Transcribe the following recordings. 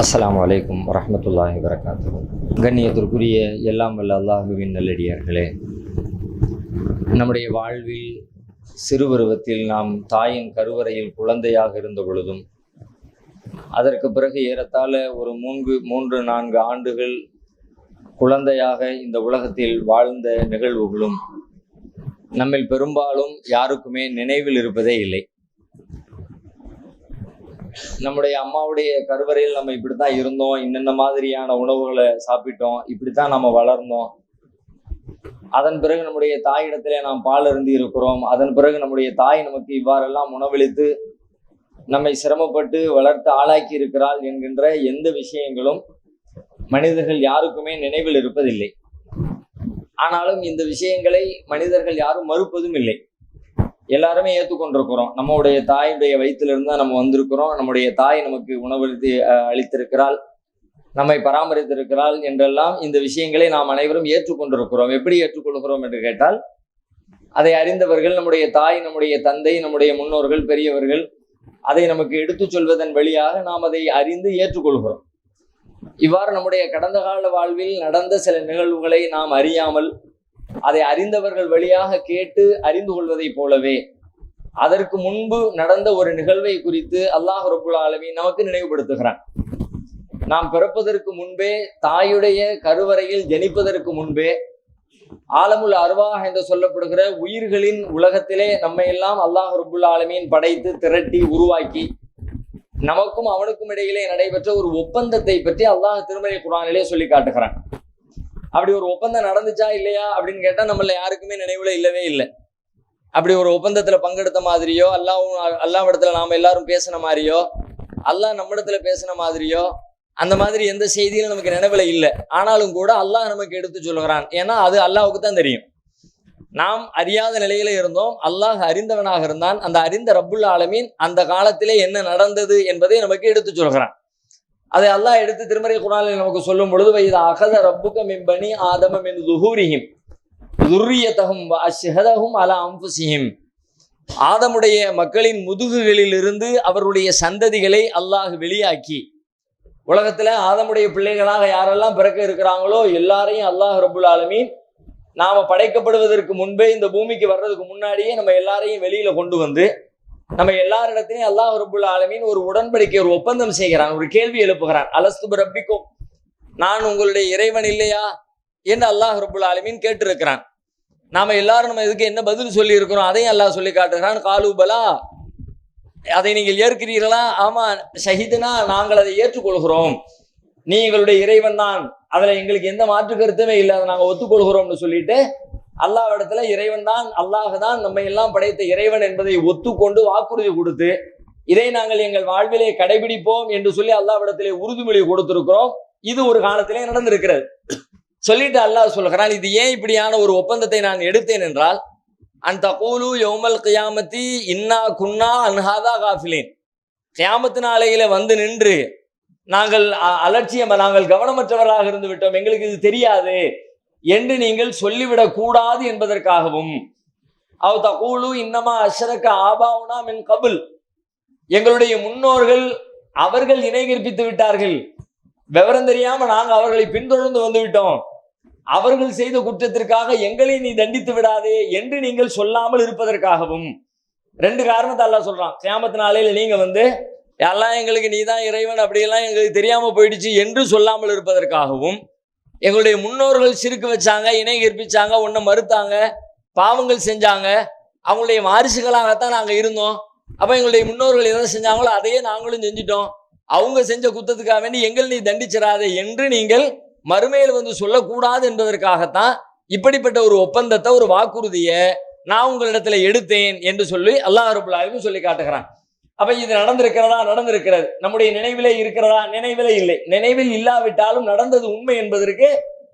அஸ்லாம் அலைக்கும் வரமத்துல்லாஹி வரகாத்து கண்ணியத்திற்குரிய எல்லாம் வல்ல அல்லாஹுவின் நல்லடியார்களே நம்முடைய வாழ்வில் சிறுபருவத்தில் நாம் தாயின் கருவறையில் குழந்தையாக இருந்த பொழுதும் அதற்கு பிறகு ஏறத்தாழ ஒரு மூன்று மூன்று நான்கு ஆண்டுகள் குழந்தையாக இந்த உலகத்தில் வாழ்ந்த நிகழ்வுகளும் நம்மில் பெரும்பாலும் யாருக்குமே நினைவில் இருப்பதே இல்லை. நம்முடைய அம்மாவுடைய கருவறையில் நம்ம இப்படித்தான் இருந்தோம். இன்னென்ன மாதிரியான உணவுகளை சாப்பிட்டோம். இப்படித்தான் நம்ம வளர்ந்தோம். அதன் பிறகு நம்முடைய தாயிடத்திலே நாம் பால் அருந்தி இருக்கிறோம். அதன் பிறகு நம்முடைய தாய் நமக்கு இவ்வாறெல்லாம் உணவளித்து நம்மை சிரமப்பட்டு வளர்த்து ஆளாக்கி இருக்கிறாள் என்கின்ற எந்த விஷயங்களும் மனிதர்கள் யாருக்குமே நினைவில் இருப்பதில்லை. ஆனாலும் இந்த விஷயங்களை மனிதர்கள் யாரும் மறுப்பதும் இல்லை. எல்லாருமே ஏற்றுக்கொண்டிருக்கிறோம் நம்முடைய தாயுடைய வயிற்றிலிருந்து நம்ம வந்திருக்கிறோம். நம்முடைய தாய் நமக்கு உணவளித்து அஹ், அளித்திருக்கிறாள். நம்மை பராமரித்திருக்கிறாள் என்றெல்லாம் இந்த விஷயங்களை நாம் அனைவரும் ஏற்றுக்கொண்டிருக்கிறோம். எப்படி ஏற்றுக்கொள்கிறோம் என்று கேட்டால் அதை அறிந்தவர்கள் நம்முடைய தாய் நம்முடைய தந்தை நம்முடைய முன்னோர்கள் பெரியவர்கள் அதை நமக்கு எடுத்துச் சொல்வதன் வழியாக நாம் அதை அறிந்து ஏற்றுக்கொள்கிறோம். இவ்வாறு நம்முடைய கடந்த கால வாழ்வில் நடந்த சில நிகழ்வுகளை நாம் அறியாமல் அதை அறிந்தவர்கள் வழியாக கேட்டு அறிந்து கொள்வதைப் போலவே. அதற்கு முன்பு நடந்த ஒரு நிகழ்வை குறித்து அல்லாஹ் ரபுல் ஆலமீன் நமக்கு நினைவுபடுத்துகிறான். நாம் பிறப்பதற்கு முன்பே தாயுடைய கருவறையில் ஜனிப்பதற்கு முன்பே ஆலமுல் அருவா என்று சொல்லப்படுகிற உயிர்களின் உலகத்திலே நம்மை எல்லாம் அல்லாஹ் ரபுல் ஆலமீன் படைத்து திரட்டி உருவாக்கி நமக்கும் அவனுக்கும் இடையிலே நடைபெற்ற ஒரு ஒப்பந்தத்தை பற்றி அல்லாஹ் திருமலை குரானிலே சொல்லி காட்டுகிறான். அப்படி ஒரு ஒப்பந்தம் நடந்துச்சா இல்லையா அப்படின்னு கேட்டா நம்மள யாருக்குமே நினைவுல இல்லவே இல்லை. அப்படி ஒரு ஒப்பந்தத்துல பங்கெடுத்த மாதிரியோ அல்லாவும் அல்லாவிடத்துல நாம எல்லாரும் பேசின மாதிரியோ அல்லாஹ் நம்மிடத்துல பேசின மாதிரியோ அந்த மாதிரி எந்த செய்தியிலும் நமக்கு நினைவுல இல்லை. ஆனாலும் கூட அல்லாஹ் நமக்கு எடுத்து சொல்லுகிறான் ஏன்னா அது அல்லாவுக்கு தான் தெரியும். நாம் அறியாத நிலையில இருந்தோம். அல்லாஹ் அறிந்தவனாக இருந்தான். அந்த அறிந்த ரப்புல் ஆலமீன் அந்த காலத்திலே என்ன நடந்தது என்பதை நமக்கு எடுத்து சொல்கிறான். அதை அல்லாஹ் எடுத்து திருமறை குரானில் நமக்கு சொல்லும் பொழுது வைத அகத ரப்புக மின்பனி ஆதம மின் துஹூரிஹிம் துர்ரியத்தகும் அஷ்ஹதகும் அல அம்புசிஹிம் ஆதமுடைய மக்களின் முதுகுகளிலிருந்து அவருடைய சந்ததிகளை அல்லாஹ் வெளியாக்கி உலகத்தில் ஆதமுடைய பிள்ளைகளாக யாரெல்லாம் பிறக்க இருக்கிறாங்களோ எல்லாரையும் அல்லாஹ் ரபுல் ஆலமீன் நாம் படைக்கப்படுவதற்கு முன்பே இந்த பூமிக்கு வர்றதுக்கு முன்னாடியே நம்ம எல்லாரையும் வெளியில் கொண்டு வந்து நம்ம எல்லாரிடத்திலையும் அல்லாஹ் ரபுல் ஆலமீன் ஒரு உடன்படிக்கை ஒரு ஒப்பந்தம் செய்கிறான் ஒரு கேள்வி எழுப்புகிறான். அலஸ்து ரப்பிக்கும்? நான் உங்களுடைய இறைவன் இல்லையா? என்று அல்லாஹ் ரபுல் ஆலமீன் கேட்டிருக்கிறான். நாம எல்லாரும் நம்ம இதுக்கு என்ன பதில் சொல்லி இருக்கிறோம் அதையும் அல்லாஹ் சொல்லி காட்டுகிறான். காலூபலா அதை நீங்கள் ஏற்கிறீர்களா? ஆமா ஷஹீதுனா நாங்கள் அதை ஏற்றுக்கொள்கிறோம். நீ எங்களுடைய இறைவன் தான். அதுல எங்களுக்கு எந்த மாற்று கருத்துமே இல்லை. அதை நாங்கள் ஒத்துக்கொள்கிறோம்னு சொல்லிட்டு அல்லாவிடத்துல இறைவன் தான் அல்லாஹ் தான் நம்மை எல்லாம் படைத்த இறைவன் என்பதை ஒத்துக்கொண்டு வாக்குறுதி கொடுத்து இதை நாங்கள் எங்கள் வாழ்விலே கடைபிடிப்போம் என்று சொல்லி அல்லாவிடத்திலே உறுதிமொழி கொடுத்திருக்கிறோம். இது ஒரு காலத்திலே நடந்திருக்கிறது. சொல்லிட்டு அல்லாஹ் சொல்கிறான் இது ஏன் இப்படியான ஒரு ஒப்பந்தத்தை நான் எடுத்தேன் என்றால் அந்த கூலு யோமல் கியாமத்தி இன்னா குன்னா அன்ஹாதா காஃபிலேன். கியாமத்து நாளையில வந்து நின்று நாங்கள் அலட்சியம் நாங்கள் கவனமற்றவராக இருந்து விட்டோம். எங்களுக்கு இது தெரியாது. என்று நீங்கள் சொல்லிவிடக் கூடாது என்பதற்காகவும். அவ் தகூலு இன்னமா அஷரக்க ஆபாவுனா மின் கபுல். எங்களுடைய முன்னோர்கள் அவர்கள் இணை கற்பித்து விட்டார்கள். விவரம் தெரியாம நாங்கள் அவர்களை பின்தொடர்ந்து வந்துவிட்டோம் அவர்கள் செய்த குற்றத்திற்காக எங்களை நீ தண்டித்து விடாதே என்று நீங்கள் சொல்லாமல் இருப்பதற்காகவும். ரெண்டு காரணத்தை எல்லாம் சொல்றான். கியாமத்து நாளையில நீங்க வந்து எல்லாம் எங்களுக்கு நீதான் இறைவன் அப்படியெல்லாம் எங்களுக்கு தெரியாம போயிடுச்சு என்று சொல்லாமல் இருப்பதற்காகவும். எங்களுடைய முன்னோர்கள் சிறுக்கு வச்சாங்க இணை கற்பிச்சாங்க ஒன்றை மறுத்தாங்க பாவங்கள் செஞ்சாங்க. அவங்களுடைய வாரிசுகளாகத்தான் நாங்கள் இருந்தோம். அப்போ எங்களுடைய முன்னோர்கள் எதை செஞ்சாங்களோ அதையே நாங்களும் செஞ்சிட்டோம். அவங்க செஞ்ச குத்தத்துக்காக வேண்டி எங்கள் நீ தண்டிச்சிடாதே என்று நீங்கள் மறுமையில் வந்து சொல்லக்கூடாது என்பதற்காகத்தான் இப்படிப்பட்ட ஒரு ஒப்பந்தத்தை ஒரு வாக்குறுதியை நான் உங்களிடத்துல எடுத்தேன் என்று சொல்லி அல்லாஹ் ரபுல் சொல்லி காட்டுகிறான். அப்ப இது நடந்திருக்கிறதா? நடந்திருக்கிறது. நம்முடைய நினைவிலே இருக்கிறதா? நினைவிலே இல்லை. நினைவில் இல்லாவிட்டாலும் நடந்தது உண்மை என்பதற்கு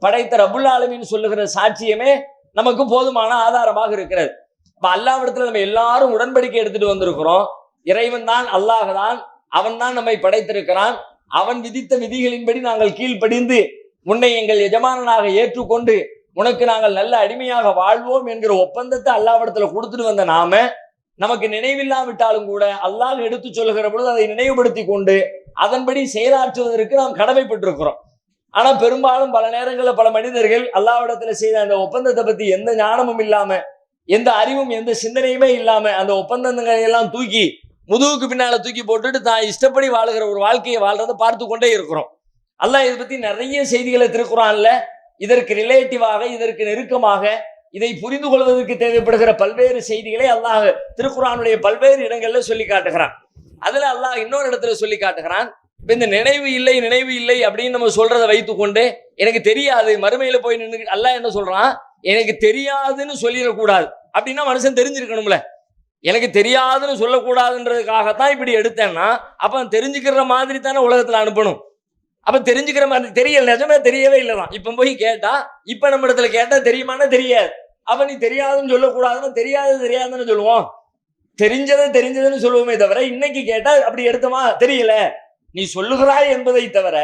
படைத்த ரபுல் ஆலமின்னு சொல்லுகிற சாட்சியமே நமக்கு போதுமான ஆதாரமாக இருக்கிறது. இப்ப அல்லாவிடத்துல நம்ம எல்லாரும் உடன்படிக்கை எடுத்துட்டு வந்திருக்கிறோம். இறைவன் தான் அல்லாஹ் தான் அவன் தான் நம்மை படைத்திருக்கிறான். அவன் விதித்த விதிகளின்படி நாங்கள் கீழ்ப்படிந்து உன்னை எங்கள் எஜமானனாக ஏற்றுக்கொண்டு உனக்கு நாங்கள் நல்ல அடிமையாக வாழ்வோம் என்கிற ஒப்பந்தத்தை அல்லாவிடத்துல கொடுத்துட்டு வந்த நாம நமக்கு நினைவில்லாவிட்டாலும் கூட அல்லாஹ் எடுத்து சொல்லுகிற பொழுது அதை நினைவுபடுத்தி கொண்டு அதன்படி செயலாற்றுவதற்கு நாம் கடமைப்பட்டிருக்கிறோம். ஆனா பெரும்பாலும் பல நேரங்களில் பல மனிதர்கள் அல்லாவிடத்துல செய்த அந்த ஒப்பந்தத்தை பத்தி எந்த ஞானமும் இல்லாம எந்த அறிவும் எந்த சிந்தனையுமே இல்லாம அந்த ஒப்பந்தங்களை எல்லாம் தூக்கி முதுகுக்கு பின்னால தூக்கி போட்டுட்டு தான் இஷ்டப்படி வாழுகிற ஒரு வாழ்க்கையை வாழ்றதை பார்த்து கொண்டே இருக்கிறோம். அல்லாஹ் இதை பத்தி நிறைய செய்திகளை திருக்குறான்ல. இதற்கு ரிலேட்டிவாக இதற்கு நெருக்கமாக இதை புரிந்து கொள்வதற்கு தேவைப்படுகிற பல்வேறு செய்திகளை அல்லாஹ் திருக்குறானுடைய பல்வேறு இடங்கள்ல சொல்லி காட்டுகிறான். அதுல அல்லாஹ் இன்னொரு இடத்துல சொல்லி காட்டுகிறான் இப்போ இந்த நினைவு இல்லை நினைவு இல்லை அப்படின்னு நம்ம சொல்றதை வைத்துக்கொண்டு எனக்கு தெரியாது மறுமையில போய் நின்று அல்லாஹ் என்ன சொல்றான்? எனக்கு தெரியாதுன்னு சொல்லிடக்கூடாது. அப்படின்னா மனுஷன் தெரிஞ்சிருக்கணும்ல. எனக்கு தெரியாதுன்னு சொல்லக்கூடாதுன்றதுக்காகத்தான் இப்படி எடுத்தேன்னா அப்ப தெரிஞ்சுக்கிற மாதிரி தானே உலகத்துல அனுப்பணும். அப்ப தெரிஞ்சுக்கிற மாதிரி தெரியல நிஜமே தெரியவே இல்லைதான். இப்ப போய் கேட்டா இப்ப நம்ம இடத்துல கேட்டா தெரியுமான்னா தெரியாது. அப்ப நீ தெரியாதுன்னு சொல்லக்கூடாதுன்னு தெரியாதது தெரியாதுன்னு சொல்லுவோம். தெரிஞ்சதை தெரிஞ்சதுன்னு சொல்லுவோமே தவிர இன்னைக்கு கேட்டா அப்படி எடுத்தமா? தெரியல. நீ சொல்லுகிறாய் என்பதை தவிர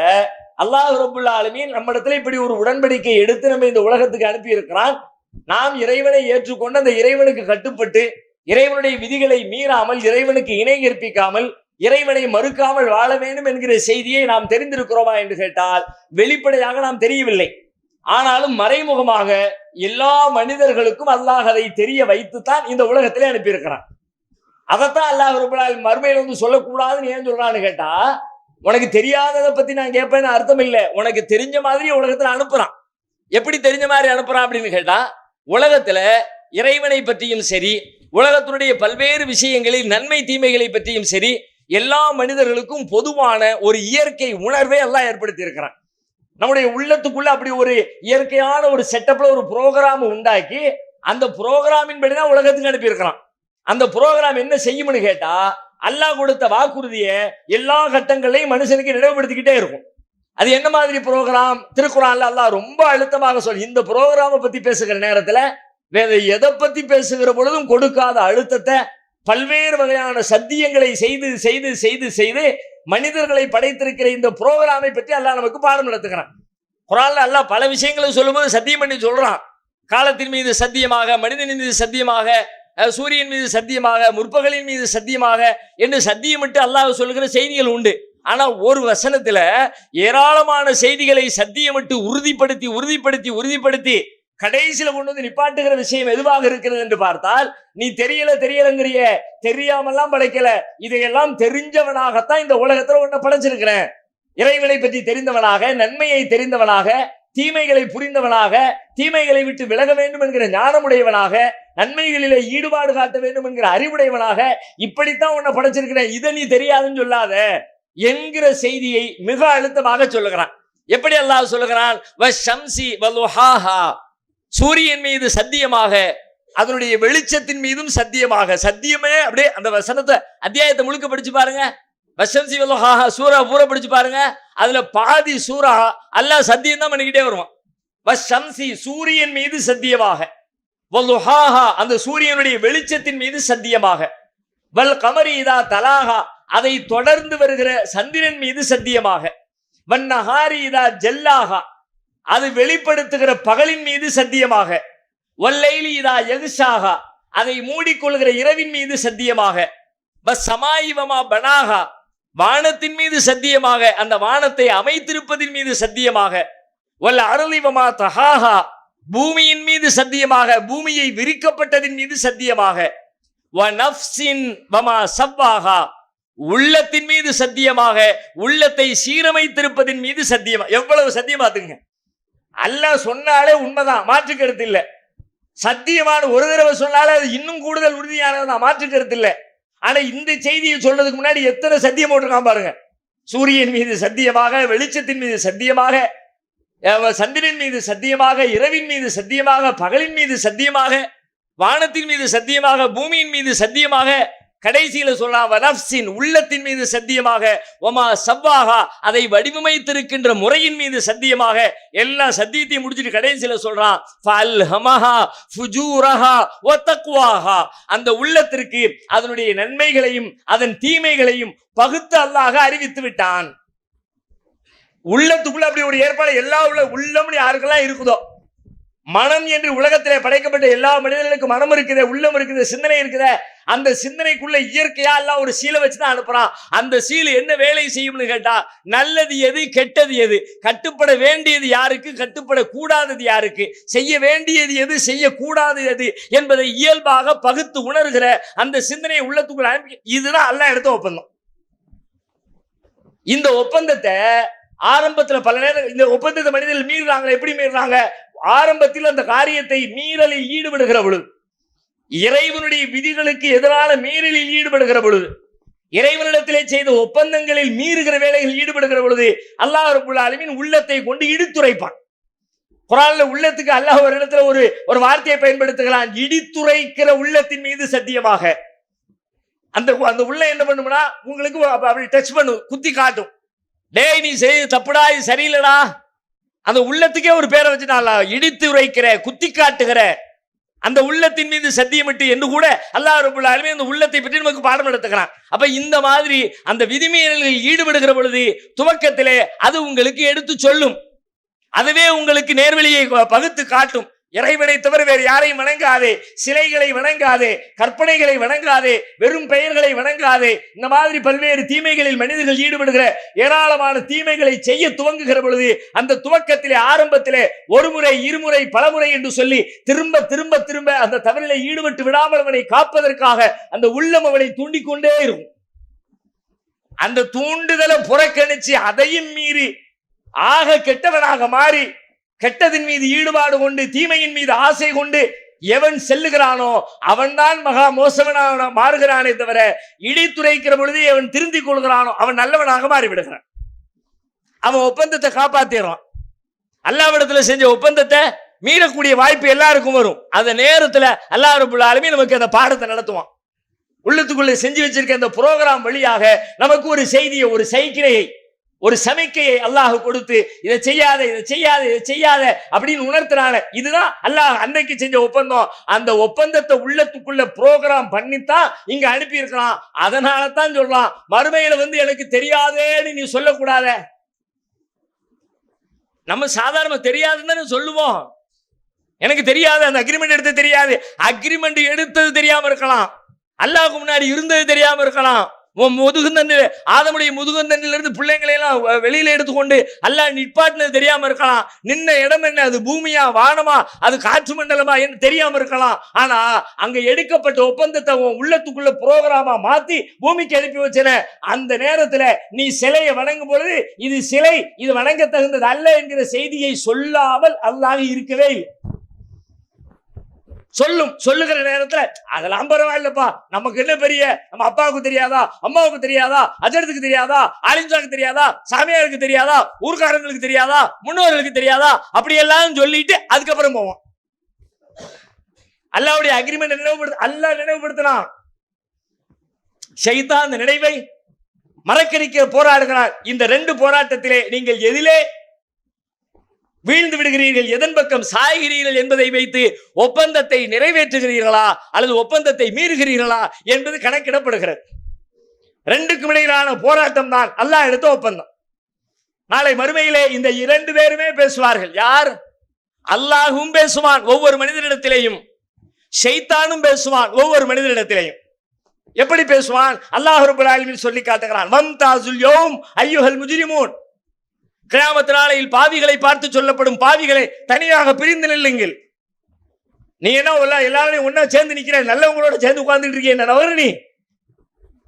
அல்லாஹ் ரபுல்ல ஆலமீன் நம்ம இடத்துல இப்படி ஒரு உடன்படிக்கை எடுத்து நம்ம இந்த உலகத்துக்கு அனுப்பி இருக்கிறான் நாம் இறைவனை ஏற்றுக்கொண்டு அந்த இறைவனுக்கு கட்டுப்பட்டு இறைவனுடைய விதிகளை மீறாமல் இறைவனுக்கு இணை கற்பிக்காமல் இறைவனை மறுக்காமல் வாழ வேண்டும் என்கிற செய்தியை நாம் தெரிந்திருக்கிறோமா என்று கேட்டால் வெளிப்படையாக நாம் தெரியவில்லை. ஆனாலும் மறைமுகமாக எல்லா மனிதர்களுக்கும் அல்லாஹ் அதை தெரிய வைத்துத்தான் இந்த உலகத்திலே அனுப்பியிருக்கிறான். அதைத்தான் அல்லாஹ் ரபுல்லால் மறுமையில் வந்து சொல்லக்கூடாதுன்னு ஏன் சொல்றான்னு கேட்டா உனக்கு தெரியாததை பத்தி நான் கேட்பேன்னு அர்த்தம் இல்லை. உனக்கு தெரிஞ்ச மாதிரி உலகத்துல அனுப்புறான். எப்படி தெரிஞ்ச மாதிரி அனுப்புறான் அப்படின்னு கேட்டா உலகத்துல இறைவனை பற்றியும் சரி உலகத்தினுடைய பல்வேறு விஷயங்களில் நன்மை தீமைகளை பற்றியும் சரி எல்லா மனிதர்களுக்கும் பொதுவான ஒரு இயற்கை உணர்வை எல்லாம் ஏற்படுத்தி இருக்கிறான் நம்முடைய உள்ளத்துக்குள்ள அப்படி ஒரு இயற்கையான ஒரு செட்டப்ல ஒரு ப்ரோக்ராம் உண்டாக்கி அந்த ப்ரோக்ராமின் படி தான் உலகத்துக்கு அனுப்பியிருக்கிறான். அந்த ப்ரோக்ராம் என்ன செய்யும்னு கேட்டா அல்லாஹ் கொடுத்த வாக்குறுதியை எல்லா கட்டங்களையும் மனுஷனுக்கு நினைவுபடுத்திக்கிட்டே இருக்கும். அது என்ன மாதிரி ப்ரோக்ராம் திருக்குறான்ல அல்லாஹ் ரொம்ப அழுத்தமாக சொல் இந்த ப்ரோக்ராமை பத்தி பேசுகிற நேரத்தில் வேற எதை பத்தி பேசுகிற பொழுதும் கொடுக்காத அழுத்தத்தை பல்வேறு வகையான சத்தியங்களை செய்து செய்து செய்து செய்து மனிதர்களை படைத்திருக்கிற இந்த புரோகிராமை பற்றி அல்லாஹ் நமக்கு பாடம் நடத்துகிறான். குரான்ல அல்லாஹ் பல விஷயங்களை சொல்லும்போது சத்தியம் பண்ணி சொல்றான். காலத்தின் மீது சத்தியமாக மனிதனின் மீது சத்தியமாக சூரியன் மீது சத்தியமாக முற்பகலின் மீது சத்தியமாக என்று சத்தியமிட்டு அல்லாஹ் சொல்லுகிற செய்திகள் உண்டு. ஆனால் ஒரு வசனத்தில் ஏராளமான செய்திகளை சத்தியமிட்டு உறுதிப்படுத்தி உறுதிப்படுத்தி உறுதிப்படுத்தி கடைசியில கொண்டு வந்து நிப்பாட்டுகிற விஷயம் எதுவாக இருக்கிறது என்று பார்த்தால் நீ தெரியல தெரியலங்கிறிய தெரியாமல்லாம் படைக்கல இதையெல்லாம் தெரிஞ்சவனாகத்தான் இந்த உலகத்துல உன்னை படைச்சிருக்கிறேன். இறைவனை பற்றி தெரிந்தவனாக நன்மையை தெரிந்தவனாக தீமைகளை புரிந்தவனாக தீமைகளை விட்டு விலக வேண்டும் என்கிற ஞானமுடையவனாக நன்மைகளிலே ஈடுபாடு காட்ட வேண்டும் என்கிற அறிவுடையவனாக இப்படித்தான் உன்னை படைச்சிருக்கிறேன். இதை நீ தெரியாதுன்னு சொல்லாத என்கிற செய்தியை மிக அழுத்தமாக சொல்லுகிறான். எப்படி அல்லாஹ் சொல்லுகிறான்? வ ஷம்சி வலுஹாஹா சூரியன் மீது சத்தியமாக அதனுடைய வெளிச்சத்தின் மீதும் சத்தியமாக. சத்தியமே அப்படியே அந்த வசனத்தை அத்தியாயத்தை முழுக்க படிச்சு பாருங்க. வசம்சி வலுஹாஹா சூரா பூரா படிச்சு பாருங்க. அதுல பாதி சூரா அல்லாஹ் சத்தியம் தான் பண்ணிக்கிட்டே வருவான். வஷம்சி சூரியன் மீது சத்தியமாக. வல்லுஹாஹா அந்த சூரியனுடைய வெளிச்சத்தின் மீது சத்தியமாக. வல் கமரி இதா தலாகா அதை தொடர்ந்து வருகிற சந்திரன் மீது சத்தியமாக. வன்னஹாரி இதா ஜல்லாகா அது வெளிப்படுத்துகிற பகலின் மீது சத்தியமாக. வல்லைலி இதா எகுஷாகா அதை மூடிக்கொள்கிற இரவின் மீது சத்தியமாக. பஸ் சமாயிவமா பனாகா. வானத்தின் மீது சத்தியமாக. அந்த வானத்தை அமைத்திருப்பதின் மீது சத்தியமாக. வல்ல அருளிவமா தஹாஹா பூமியின் மீது சத்தியமாக. பூமியை விரிக்கப்பட்டதின் மீது சத்தியமாக. வ வமா சவ்வாகா. உள்ளத்தின் மீது சத்தியமாக. உள்ளத்தை சீரமைத்திருப்பதின் மீது சத்தியமா. எவ்வளவு சத்தியமாத்துங்க அல்லாஹ் சொன்னாலே உண்மைதான் மாற்று கருத்து இல்லை. சத்தியமான ஒரு தடவை சொன்னாலே அது இன்னும் கூடுதல் உறுதியானதுதான் மாற்று கருத்து இல்லை. ஆனால் இந்த செய்தியை சொல்றதுக்கு முன்னாடி எத்தனை சத்தியம் போட்டிருக்கான் பாருங்க. சூரியன் மீது சத்தியமாக வெளிச்சத்தின் மீது சத்தியமாக சந்திரன் மீது சத்தியமாக இரவின் மீது சத்தியமாக பகலின் மீது சத்தியமாக வானத்தின் மீது சத்தியமாக பூமியின் மீது சத்தியமாக கடைசியில சொல்றான் உள்ளத்தின் மீது சத்தியமாக ஒமா சவ்வாகா அதை வடிவமைத்திருக்கின்ற முறையின் மீது சத்தியமாக எல்லா சத்தியத்தையும் முடிச்சிட்டு கடைசியில சொல்றான் ஃபுஜூரஹா அந்த உள்ளத்திற்கு அதனுடைய நன்மைகளையும் அதன் தீமைகளையும் பகுத்து அல்லாஹ் அறிவித்து விட்டான். உள்ளத்துக்குள்ள அப்படி ஒரு ஏற்பாடு எல்லா உள்ள உள்ளம் யாருக்கெல்லாம் இருக்குதோ மனம் என்று உலகத்திலே படைக்கப்பட்ட எல்லா மனிதர்களுக்கும் மனம் இருக்குது உள்ளம் இருக்குது சிந்தனை இருக்குது. அந்த சிந்தனைக்குள்ள இயற்கையா எல்லாம் ஒரு சீலை வச்சுதான் அனுப்புறான். அந்த சீல் என்ன வேலை செய்யும்னு கேட்டா நல்லது எது கெட்டது எது? கட்டுப்பட வேண்டியது யாருக்கு? கட்டுப்பட கூடாதது யாருக்கு? செய்ய வேண்டியது எது செய்யக்கூடாதது எது? என்பதை இயல்பாக பகுத்து உணர்கிற அந்த சிந்தனையை உள்ளத்துக்குள்ள அனுப்பி இதுதான் எல்லாம் எடுத்த ஒப்பந்தம். இந்த ஒப்பந்தத்தை ஆரம்பத்துல பல நேரம் இந்த ஒப்பந்தத்தை மனிதர்கள் மீறுறாங்க எப்படி மீறுறாங்க? ஆரம்பத்தில் அந்த காரியத்தை மீறலில் ஈடுபடுகிற பொழுது இறைவனுடைய விதிகளுக்கு எதிரான மீறலில் ஈடுபடுகிற பொழுது இறைவனிடத்திலே செய்த ஒப்பந்தங்களில் மீறுகிற வேலைகளில் ஈடுபடுகிற பொழுது அல்லாஹ் ரபுல் உள்ளத்தை கொண்டு இடித்துரைப்பான். குரான்ல உள்ளத்துக்கு அல்லாஹ் ஒரு இடத்துல ஒரு ஒரு வார்த்தையை பயன்படுத்துகிறான். இடித்துரைக்கிற உள்ளத்தின் மீது சத்தியமாக. அந்த அந்த உள்ள என்ன பண்ணும்னா உங்களுக்கு அப்படி டச் பண்ணும் குத்தி காட்டும். டேய் நீ செய்து தப்புடா இது சரியில்லடா. அந்த உள்ளத்துக்கே ஒரு பேரை வச்சு நான் இடித்து உரைக்கிற குத்தி காட்டுகிற அந்த உள்ளத்தின் மீது சத்தியமிட்டு என்று கூட அல்லாஹ் ரபுல்லாலுமே அந்த உள்ளத்தை பற்றி நமக்கு பாடம் நடத்துக்கிறான் அப்ப இந்த மாதிரி அந்த விதிமீறல்களில் ஈடுபடுகிற பொழுது துவக்கத்திலே அது உங்களுக்கு எடுத்து சொல்லும். அதுவே உங்களுக்கு நேர்வழியை பகுத்து காட்டும். இறைவனை தவிர வேறு யாரையும் வணங்காதே. சிலைகளை வணங்காதே. கற்பனைகளை வணங்காதே. வெறும் பெயர்களை வணங்காதே. இந்த மாதிரி பல்வேறு தீமைகளில் மனிதர்கள் ஈடுபடுகிற ஏராளமான தீமைகளை செய்ய துவங்குகிற பொழுது அந்த துவக்கத்திலே ஆரம்பத்திலே ஒரு முறை இருமுறை பலமுறை என்று சொல்லி திரும்ப திரும்ப திரும்ப அந்த தவறிலே ஈடுபட்டு விடாமல் அவனை காப்பதற்காக அந்த உள்ளம் அவனை தூண்டிக்கொண்டே இருக்கும். அந்த தூண்டுதலை புறக்கணிச்சு அதையும் மீறி ஆக கெட்டவனாக மாறி கெட்டதின் மீது ஈடுபாடு கொண்டு தீமையின் மீது ஆசை கொண்டு எவன் செல்லுகிறானோ அவன்தான் மகா மோசவனாக மாறுகிறானே தவிர இடித்துரைக்கிற பொழுது எவன் திருந்திக் கொள்கிறானோ அவன் நல்லவனாக மாறிவிடுகிறான். அவன் ஒப்பந்தத்தை காப்பாத்திடுறான். அல்லாவிடத்துல செஞ்ச ஒப்பந்தத்தை மீறக்கூடிய வாய்ப்பு எல்லாருக்கும் வரும். அந்த நேரத்தில் அல்லாஹ் ரபுல் நமக்கு அந்த பாடத்தை நடத்துவான். உள்ளத்துக்குள்ளே செஞ்சு வச்சிருக்க அந்த புரோகிராம் வழியாக நமக்கு ஒரு செய்தியை ஒரு சைக்கிளையை ஒரு சமிக்கையை அல்லாஹ் கொடுத்து இதை செய்யாத இதை செய்யாத இதை செய்யாத அப்படின்னு உணர்த்துறாங்க இதுதான் அல்லாஹ் அன்னைக்கு செஞ்ச ஒப்பந்தம். அந்த ஒப்பந்தத்தை உள்ளத்துக்குள்ள ப்ரோக்ராம் பண்ணித்தான் இங்க அனுப்பி இருக்கலாம் அதனால தான் சொல்லலாம் மறுமையில வந்து எனக்கு தெரியாதேன்னு நீ சொல்லக்கூடாத. நம்ம சாதாரண தெரியாதுன்னு சொல்லுவோம். எனக்கு தெரியாது அந்த அக்ரிமெண்ட் எடுத்தது தெரியாது. அக்ரிமெண்ட் எடுத்தது தெரியாம இருக்கலாம். அல்லாஹ்க்கு முன்னாடி இருந்தது தெரியாம இருக்கலாம். உன் முதுகுந்தண்டு ஆதமுடைய முதுகுந்தண்டிலிருந்து பிள்ளைங்களை எல்லாம் வெளியில எடுத்துக்கொண்டு அல்லாஹ் நிப்பாட்டினது தெரியாம இருக்கலாம். நின்ன இடம் என்ன? அது பூமியா வானமா? அது காற்று மண்டலமா என்று தெரியாம இருக்கலாம். ஆனா அங்க எடுக்கப்பட்ட ஒப்பந்தத்தை உன் உள்ளத்துக்குள்ள புரோகிராமா மாத்தி பூமிக்கு அனுப்பி வச்சன அந்த நேரத்துல நீ சிலையை வணங்கும் பொழுது இது சிலை இது வணங்க தகுந்தது அல்ல என்கிற செய்தியை சொல்லாமல் அல்லாஹ் இருக்கவே இல்லை. சொல்லும் சொல்லுகிற நேரத்துல அதெல்லாம் பரவாயில்லப்பா. நமக்கு என்ன பெரிய? நம்ம அப்பாவுக்கு தெரியாதா? அம்மாவுக்கு தெரியாதா? அஜரத்துக்கு தெரியாதா? ஆலிம்சாக்கு தெரியாதா? சாமியாருக்கு தெரியாதா? ஊர்க்காரங்களுக்கு தெரியாதா? முன்னோர்களுக்கு தெரியாதா? அப்படி எல்லாம் சொல்லிட்டு அதுக்கப்புறம் போவோம். அல்லாவுடைய அக்ரிமெண்ட் நினைவுபடுத்த அல்லா நினைவுபடுத்தினான். ஷைத்தான் அந்த நினைவை மறக்கடிக்க போராடுகிறார். இந்த ரெண்டு போராட்டத்திலே நீங்கள் எதிலே வீழ்ந்து விடுகிறீர்கள். எதன் பக்கம் சாய்கிறீர்கள் என்பதை வைத்து ஒப்பந்தத்தை நிறைவேற்றுகிறீர்களா? அல்லது ஒப்பந்தத்தை மீறுகிறீர்களா? என்பது கணக்கிடப்படுகிறது. ரெண்டுக்கும் இடையிலான போராட்டம் தான் அல்லாஹ் எடுத்த ஒப்பந்தம். நாளை மறுமையிலே இந்த இரண்டு பேருமே பேசுவார்கள். யார்? அல்லாஹும் பேசுவான் ஒவ்வொரு மனிதனிடத்திலேயும் ஷைத்தானும் பேசுவான் ஒவ்வொரு மனிதனிடத்திலேயும் எப்படி பேசுவான்? அல்லாஹ் ரபுல் சொல்லி காட்டுகிறான். வம் தாசுல் யோம் ஐயுஹல் முஜிரிமூன். கிராமத்து நாளையில் பாவிகளை பார்த்து சொல்லப்படும் பாவிகளை தனியாக பிரிந்து நில்லுங்கள். நீ என்ன எல்லா- எல்லாரையும் ஒண்ணா சேர்ந்து நிக்கிற? நல்லவங்களோட சேர்ந்து உட்கார்ந்துட்டு இருக்கிய நவரு நீ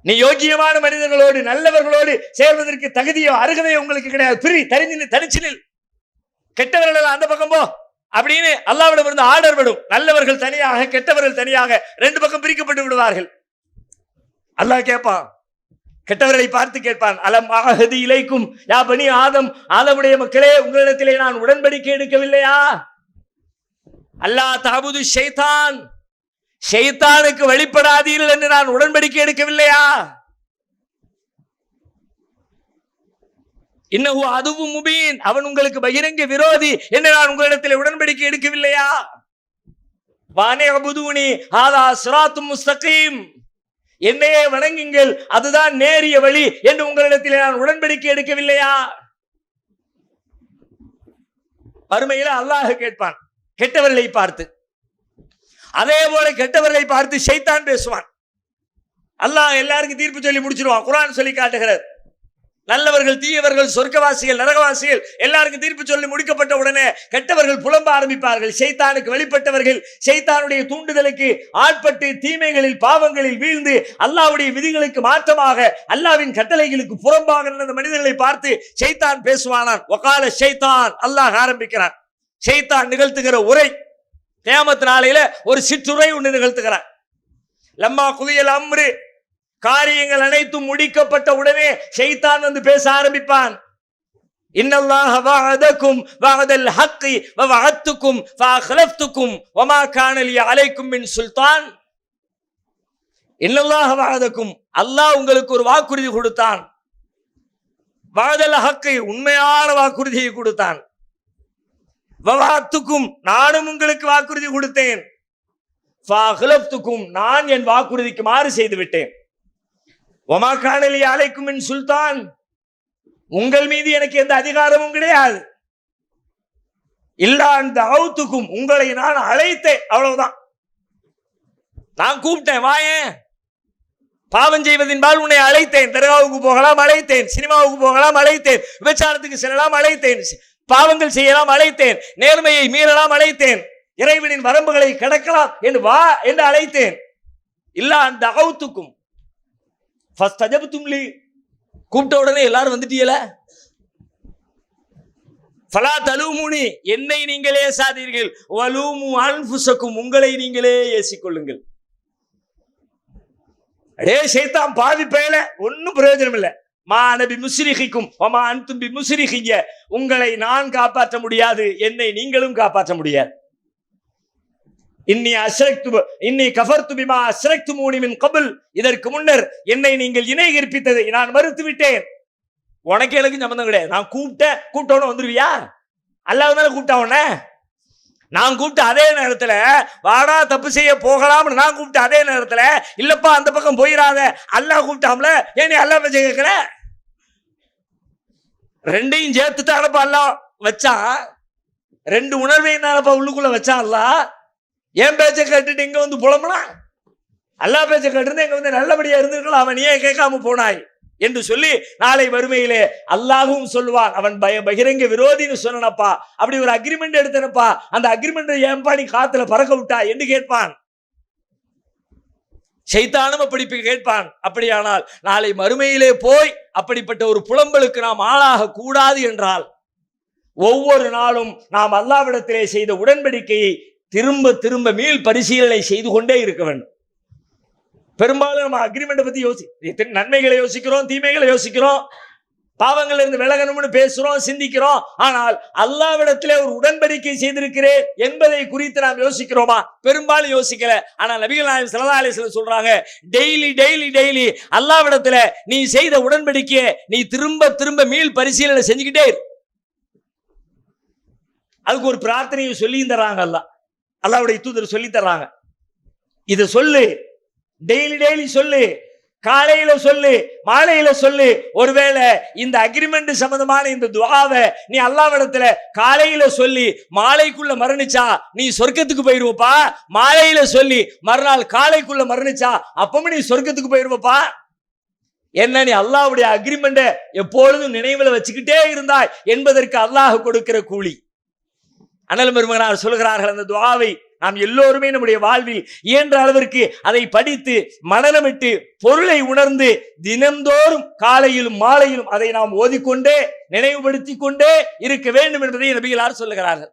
நீ யோக்கியமான மனிதர்களோடு நல்லவர்களோடு சேர்வதற்கு தகுதியோ அருகதையோ உங்களுக்கு கிடையாது. பிரி தெரிஞ்சு நில், தனிச்சு நில். கெட்டவர்கள் எல்லாம் அந்த பக்கம் போ. அப்படின்னு அல்லாவிடம் இருந்து ஆர்டர் விடும். நல்லவர்கள் தனியாக கெட்டவர்கள் தனியாக ரெண்டு பக்கம் பிரிக்கப்பட்டு விடுவார்கள். அல்லாஹ் கேட்பான் கெட்டவர்களை பார்த்து கேட்பான் அலம் ஆகதி இலைக்கும் யா பனி ஆதம் ஆதமுடைய மக்களே உங்களிடத்திலே நான் உடன்படிக்கை எடுக்கவில்லையா? அல்லாஹ் தாபுது ஷைத்தான் ஷைத்தானுக்கு வழிபடாதீர்கள் என்று நான் உடன்படிக்கை எடுக்கவில்லையா? இன்னஹு அதுவும் முபீன் அவன் உங்களுக்கு பகிரங்க விரோதி என்று நான் உங்களிடத்தில் உடன்படிக்கை எடுக்கவில்லையா? வானே அபுதூனி ஆதா சிராத்தும் முஸ்தகீம். என்னையே வணங்குங்கள் அதுதான் நேரிய வழி என்று உங்களிடத்தில் நான் உடன்படிக்கை எடுக்கவில்லையா? மறுமையில அல்லாஹ் கேட்பான் கெட்டவர்களை பார்த்து. அதே போல கெட்டவர்களை பார்த்து சைத்தான் பேசுவான். அல்லாஹ் எல்லாருக்கும் தீர்ப்பு சொல்லி முடிச்சிருவான் குரான் சொல்லி காட்டுகிறார். நல்லவர்கள் தீயவர்கள் சொர்க்கவாசிகள் நரகவாசிகள் எல்லாருக்கும் தீர்ப்பு சொல்லி முடிக்கப்பட்ட உடனே கெட்டவர்கள் புலம்ப ஆரம்பிப்பார்கள். செய்தானுக்கு வெளிப்பட்டவர்கள் செய்தானுடைய தூண்டுதலுக்கு ஆட்பட்டு தீமைகளில் பாவங்களில் வீழ்ந்து அல்லாஹ்வுடைய விதிகளுக்கு மாற்றமாக அல்லாஹ்வின் கட்டளைகளுக்கு புறம்பாக நடந்த மனிதர்களை பார்த்து செய்தான் பேசுவானான். ஒகால சைத்தான் அல்லாஹ் ஆரம்பிக்கிறான். செய்தான் நிகழ்த்துகிற உரை கியாமத் நாளையில ஒரு சிற்றுரை ஒன்று நிகழ்த்துகிறான். லம்மா குவியல் அம்ரு காரியங்கள் அனைத்தும் முடிக்கப்பட்ட உடனே ஷைத்தான் வந்து பேச ஆரம்பிப்பான். இன்னல்லாஹ வஅதக்கும் வஅதல் ஹக்கி வ வஅத்துக்கும் ஃபஅഖலஃப்துக்கும் வமா கான லி அலைக்கும் மின் சுல்தான். இன்னல்லாஹ வஅதக்கும் அல்லாஹ் உங்களுக்கு ஒரு வாக்குறுதி கொடுத்தான். வஅதல் ஹக்கி உண்மையான வாக்குறுதியை கொடுத்தான். வவாத்துக்கும் நானும் உங்களுக்கு வாக்குறுதி கொடுத்தேன். ஃபஅഖலஃப்துக்கும் நான் என் வாக்குறுதிக்கு மாறு செய்து விட்டேன். ஒமா காணலி அலைக்கும் என் சுல்தான். உங்கள் மீது எனக்கு எந்த அதிகாரமும் கிடையாது. இல்லா அந்த அவுத்துக்கும் உங்களை நான் அழைத்தேன். அவ்வளவுதான். நான் கூப்பிட்டேன் வாயேன் பாவம் செய்வதின்பால் உன்னை அழைத்தேன். தர்காவுக்கு போகலாம் அழைத்தேன். சினிமாவுக்கு போகலாம் அழைத்தேன். விபச்சாரத்துக்கு செல்லலாம் அழைத்தேன். பாவங்கள் செய்யலாம் அழைத்தேன். நேர்மையை மீறலாம் அழைத்தேன். இறைவனின் வரம்புகளை கடக்கலாம் என்று வா என்று அழைத்தேன். இல்லா அந்த அகவுத்துக்கும் ஃபர்ஸ்ட் அஜபு தும்லி கூப்பிட்ட உடனே எல்லாரும் வந்துட்டீல ஃபலா தலுமுனி என்னை நீங்களே ஏசாதீர்கள். வலூமு அன்புசக்கும் உங்களை நீங்களே ஏசிக்கொள்ளுங்கள். அடே சேத்தான் பாதி பேல ஒன்னும் பிரயோஜனம் இல்லை மா நபி முஸ்ரிகிக்கும் ஒமா அன்தும்பி முஸ்ரிகிங்க. உங்களை நான் காப்பாற்ற முடியாது என்னை நீங்களும் காப்பாற்ற முடியாது. இன்னி அசரக்து இன்னி கஃபர்த்து பிமா அசரக்து மூனிமின் கபுல். இதற்கு முன்னர் என்னை நீங்கள் இணை கற்பித்ததை. நான் மறுத்து விட்டேன் உனக்கு எனக்கு சம்பந்தம் கிடையாது. நான் கூப்பிட்டேன் கூப்பிட்டோன்னு வந்துருவியா? அல்லாஹ் தானே கூப்பிட்டா உன்ன? நான் கூப்பிட்டு அதே நேரத்தில் வாடா தப்பு செய்ய போகலாம்னு நான் கூப்பிட்டு அதே நேரத்தில் இல்லப்பா அந்த பக்கம் போயிடாத அல்லாஹ் கூப்பிட்டாம்ல ஏன் நீ அல்லாஹ் பேச்ச கேட்கல? ரெண்டையும் சேர்த்து தானப்பா அல்லாஹ். வச்சான். ரெண்டு உணர்வையும் தானப்பா உள்ளுக்குள்ள வச்சான் அல்லாஹ். என் பேச்சை கேட்டுட்டு இங்க வந்து புலம்புனா? அல்லா பேச்சை கேட்டு இங்க வந்து நல்லபடியா இருந்திருக்கலாம். அவன் ஏன் கேட்காம போனாய்? என்று சொல்லி நாளை வறுமையிலே அல்லாஹும் சொல்லுவான் அவன் பய பகிரங்க விரோதின்னு சொன்னனப்பா அப்படி ஒரு அக்ரிமெண்ட் எடுத்தனப்பா. அந்த அக்ரிமெண்ட் ஏன்பா நீ காத்துல பறக்க விட்டா? என்று கேட்பான். சைத்தானும் அப்படி கேட்பான். அப்படியானால் நாளை மறுமையிலே போய் அப்படிப்பட்ட ஒரு புலம்பலுக்கு நாம் ஆளாக கூடாது என்றால் ஒவ்வொரு நாளும் நாம் அல்லாவிடத்திலே செய்த உடன்படிக்கையை திரும்ப திரும்ப மீள் பரிசீலனை செய்து கொண்டே இருக்க வேண்டும். பெரும்பாலும் நம்ம அக்ரிமெண்ட்டை பத்தி யோசி நன்மைகளை யோசிக்கிறோம் தீமைகளை யோசிக்கிறோம். பாவங்கள் இருந்து விலகணும்னு பேசுறோம் சிந்திக்கிறோம். ஆனால் அல்லாவிடத்திலே ஒரு உடன்படிக்கை செய்திருக்கிறேன் என்பதை குறித்து நாம் யோசிக்கிறோமா? பெரும்பாலும் யோசிக்கல. ஆனால் நபிகள் நாயகம் ஸல்லல்லாஹு அலைஹி சொல்றாங்க டெய்லி டெய்லி டெய்லி அல்லாவிடத்துல நீ செய்த உடன்படிக்கையை நீ திரும்ப திரும்ப மீள் பரிசீலனை செஞ்சுக்கிட்டே அதுக்கு ஒரு பிரார்த்தனையை சொல்லியும் தர்றாங்க அல்லாஹ். அல்லாவுடைய தூதர் சொல்லி தர்றாங்க. இதை சொல்லு. டெய்லி டெய்லி சொல்லு. காலையில சொல்லு மாலையில சொல்லு. ஒருவேளை இந்த அக்ரிமெண்ட் சம்பந்தமான இந்த துவாவை நீ அல்லாவிடத்துல காலையில சொல்லி மாலைக்குள்ள மரணிச்சா நீ சொர்க்கத்துக்கு போயிருவப்பா? மாலையில சொல்லி மறுநாள் காலைக்குள்ள மரணிச்சா அப்பவும் நீ சொர்க்கத்துக்கு போயிருவப்பா? என்ன நீ அல்லாவுடைய அக்ரிமெண்ட எப்பொழுதும் நினைவுல வச்சுக்கிட்டே இருந்தாய் என்பதற்கு அல்லாஹ் கொடுக்கிற கூலி. அனல் பெருமகனார் சொல்கிறார்கள் அந்த துவாவை. நாம் எல்லோருமே நம்முடைய வாழ்வில் இயன்ற அளவிற்கு அதை படித்து மனநமிட்டு பொருளை உணர்ந்து தினந்தோறும் காலையிலும் மாலையிலும் அதை நாம் ஓதிக்கொண்டே நினைவுபடுத்தி கொண்டே இருக்க வேண்டும் என்பதை நபிகளார் சொல்லுகிறார்கள்.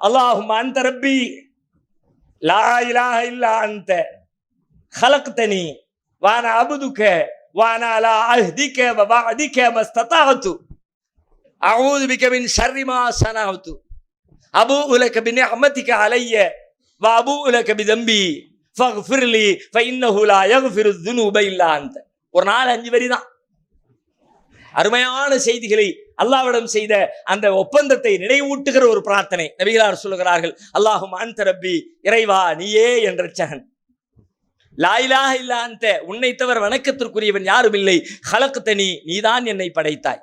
அல்லாஹும் அந்த ரப்பி லா இலாஹ இல்லா அந்த ஹலக்தனி வான அபுதுக்க வான அலா அஹ்திக்க வவா அதிக்க மஸ்ததாத்து. அவுது பிகமின் சர்ரிமா சனாவுத்து அபு உலகபின் அமதிக்க அலைய வ அபு உலகபி தம்பி ஃபஃபிர்லி ஃபைன்னஹுலா யஃபிரு துனுபை இல்லாந்த ஒரு நாலு அஞ்சு வரி தான் அருமையான செய்திகளை அல்லாவிடம் செய்த அந்த ஒப்பந்தத்தை நினைவூட்டுகிற ஒரு பிரார்த்தனை நபிகளார் சொல்லுகிறார்கள். அல்லாஹும் அன் ரப்பி இறைவா நீயே என்ற சகன் லாயிலாக இல்லாந்த உன்னை தவிர வணக்கத்திற்குரியவன் யாரும் இல்லை. ஹலக்கு தனி நீதான் என்னை படைத்தாய்.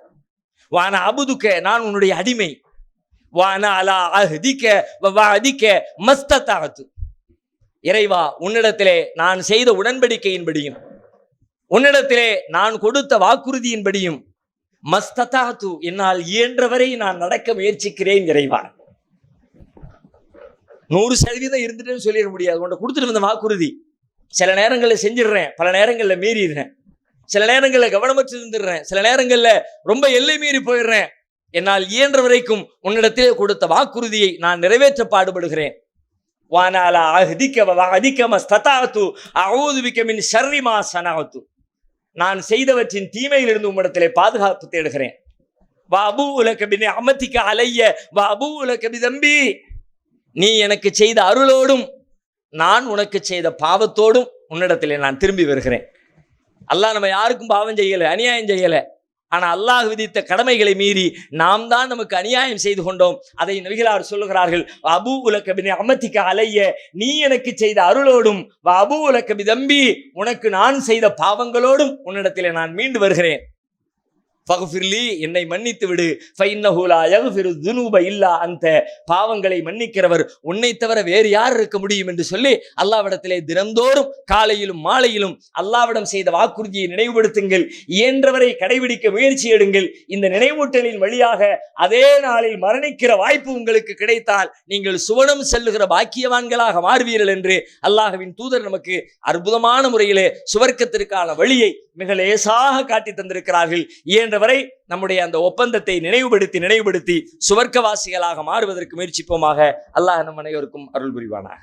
வான அபுதுக்க நான் உன்னுடைய அடிமை. வான அலா அஹ்திக்க அதிக்க மஸ்தத்தாகத்து இறைவா உன்னிடத்திலே நான் செய்த உடன்படிக்கையின்படியும் உன்னிடத்திலே நான் கொடுத்த வாக்குறுதியின்படியும் மஸ்ததாத்து என்னால் இயன்றவரை நான் நடக்க முயற்சிக்கிறேன் இறைவா. நூறு சதவீதம் இருந்துட்டேன்னு சொல்லிட முடியாது. உன்னை கொடுத்துட்டு வந்த வாக்குறுதி சில நேரங்களில் செஞ்சிடுறேன் பல நேரங்களில் மீறிடுறேன். சில நேரங்களில் கவனமற்று இருந்துடுறேன் சில நேரங்களில் ரொம்ப எல்லை மீறி போயிடுறேன். என்னால் இயன்ற வரைக்கும் உன்னிடத்திலே கொடுத்த வாக்குறுதியை நான் நிறைவேற்ற பாடுபடுகிறேன். வானால அதிகம அதிக மஸ்ததாத்து அவுதுபிக்க ஷர்ரிமா சனாத்து. நான் செய்தவற்றின் தீமையிலிருந்து உம்மிடத்திலே பாதுகாப்பு தேடுகிறேன். வா அபு உலகபின் அமத்திக்க அலைய வா அபு உலகபி தம்பி. நீ எனக்கு செய்த அருளோடும் நான் உனக்கு செய்த பாவத்தோடும் உன்னிடத்திலே நான் திரும்பி வருகிறேன். அல்லாஹ் நம்ம யாருக்கும் பாவம் செய்யலை அநியாயம் செய்யலை. ஆனா அல்லாஹ் விதித்த கடமைகளை மீறி நாம் தான் நமக்கு அநியாயம் செய்து கொண்டோம். அதை நபிகளார் சொல்லுகிறார்கள் அபு உலக்கபின் அமத்திக்க அலைய. நீ எனக்கு செய்த அருளோடும் அபு உலக்கபி தம்பி உனக்கு நான் செய்த பாவங்களோடும் உன்னிடத்திலே நான் மீண்டு வருகிறேன். ஃபகுஃபிர்லி என்னை மன்னித்து விடு. ஃபைன்னஹூலா யகுஃபிரு துனூப இல்லா அந்த பாவங்களை மன்னிக்கிறவர் உன்னை தவிர வேறு யார் இருக்க முடியும் என்று சொல்லி அல்லாவிடத்திலே தினந்தோறும் காலையிலும் மாலையிலும் அல்லாவிடம் செய்த வாக்குறுதியை நினைவுபடுத்துங்கள். இயன்றவரை கடைபிடிக்க முயற்சி எடுங்கள். இந்த நினைவூட்டலின் வழியாக அதே நாளில் மரணிக்கிற வாய்ப்பு உங்களுக்கு கிடைத்தால் நீங்கள் சுவனம் செல்லுகிற பாக்கியவான்களாக மாறுவீர்கள் என்று அல்லாஹவின் தூதர் நமக்கு அற்புதமான முறையிலே சுவர்க்கத்திற்கான வழியை மிக லேசாக காட்டி தந்திருக்கிறார்கள். இயன்ற வரை நம்முடைய அந்த ஒப்பந்தத்தை நினைவுபடுத்தி நினைவுபடுத்தி சுவர்க்கவாசிகளாக மாறுவதற்கு முயற்சிப்போமாக அல்லாஹ் நம் அனைவருக்கும் அருள் புரிவானாக.